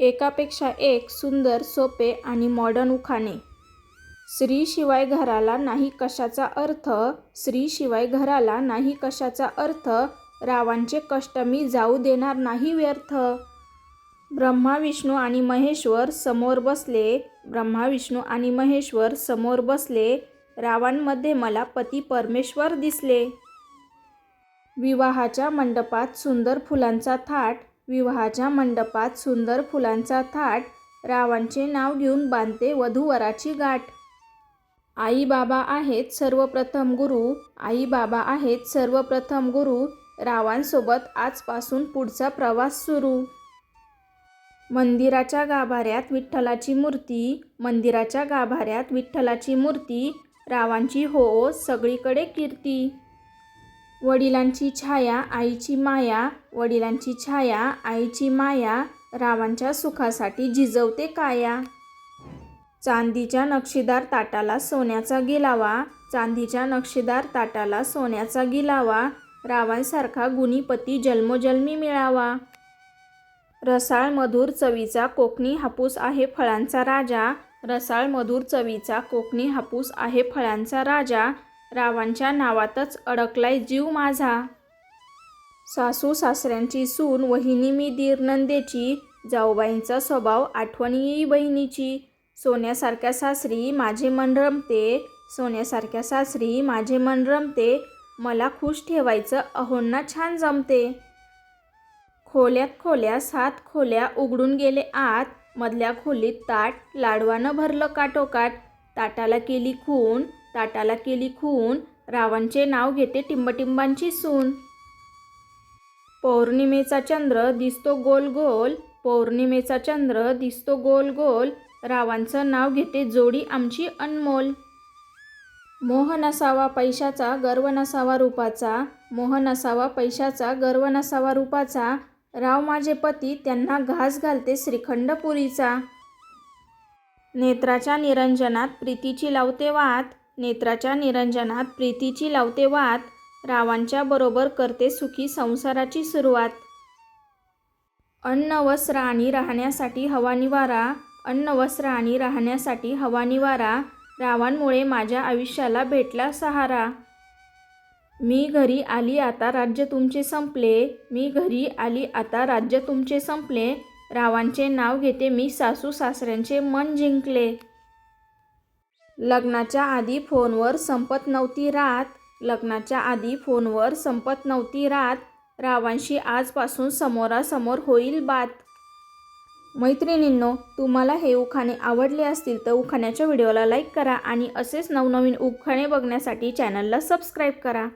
एकापेक्षा एक सुंदर सोपे आणि मॉडर्न उखाणे. स्त्री शिवाय घराला नाही कशाचा अर्थ स्त्री शिवाय घराला नाही कशाचा अर्थ रावांचे कष्ट मी जाऊ देणार नाही व्यर्थ. ब्रह्मा विष्णू आणि महेश्वर समोर बसले ब्रह्मा विष्णू आणि महेश्वर समोर बसले रावांमध्ये मला पती परमेश्वर दिसले. विवाहाच्या मंडपात सुंदर फुलांचा थाट विवाहाच्या मंडपात सुंदर फुलांचा थाट रावांचे नाव घेऊन बांधते वधूवराची गाठ. आई बाबा आहेत सर्वप्रथम गुरु आई बाबा आहेत सर्वप्रथम गुरु रावांसोबत आजपासून पुढचा प्रवास सुरू. मंदिराच्या गाभाऱ्यात विठ्ठलाची मूर्ती मंदिराच्या गाभाऱ्यात विठ्ठलाची मूर्ती रावांची हो सगळीकडे कीर्ती. वडिलांची छाया आईची माया वडिलांची छाया आईची माया रावांच्या सुखासाठी झिजवते काया. चांदीच्या नक्षीदार ताटाला सोन्याचा गिलावा चांदीच्या नक्षीदार ताटाला सोन्याचा गिलावा रावांसारखा गुणीपती जन्मोजन्मी मिळावा. रसाळ मधुर चवीचा कोकणी हापूस आहे फळांचा राजा. रसाळ मधुर चवीचा कोकणी हापूस आहे फळांचा राजा. रावांच्या नावातच अडकलाय जीव माझा. सासू सासऱ्यांची सून वहिनी मी दीर नंदेची जाऊबाईंचा स्वभाव आठवणी येई बहिणीची. सोन्यासारख्या सासरी माझे मन रमते सोन्यासारख्या सासरी माझे मन रमते मला खुश ठेवायचं अहोंना छान जमते. खोल्यात खोल्या सात खोल्या उघडून गेले आत मधल्या खोलीत ताट लाडवानं भरलं काटोकाट ताटाला केली खून ताटाला केली खून. रावांचे नाव घेते टिंबटिंबांची सून. पौर्णिमेचा चंद्र दिसतो गोल गोल. पौर्णिमेचा चंद्र दिसतो गोल गोल. रावांचं नाव घेते जोडी आमची अनमोल. मोह नसावा पैशाचा गर्व नसावा रूपाचा. मोह नसावा पैशाचा गर्व नसावा रूपाचा. राव माझे पती त्यांना घास घालते श्रीखंड पुरीचा नेत्राच्या निरंजनात प्रीतीची लावते वात. नेत्राच्या निरंजनात प्रीतीची लावते वात रावांच्या बरोबर करते सुखी संसाराची सुरुवात. अन्न वस्त्र आणि राहण्यासाठी हवा निवारा अन्न वस्त्र आणि राहण्यासाठी हवा निवारा रावांमुळे माझ्या आयुष्याला भेटला सहारा. मी घरी आली आता राज्य तुमचे संपले. मी घरी आली आता राज्य तुमचे संपले. रावांचे नाव घेते मी सासू सासऱ्यांचे मन जिंकले. लग्नाच्या आधी फोनवर संपत नव्हती रात. लग्नाच्या आधी फोनवर संपत नव्हती रात. रावांशी आजपासून समोरासमोर होईल बात. मैत्रिणींनो तुम्हाला हे उखाणे आवडले असतील तर उखाण्याच्या व्हिडिओला लाईक करा आणि असेच नवनवीन उखाणे बघण्यासाठी चॅनलला सबस्क्राईब करा.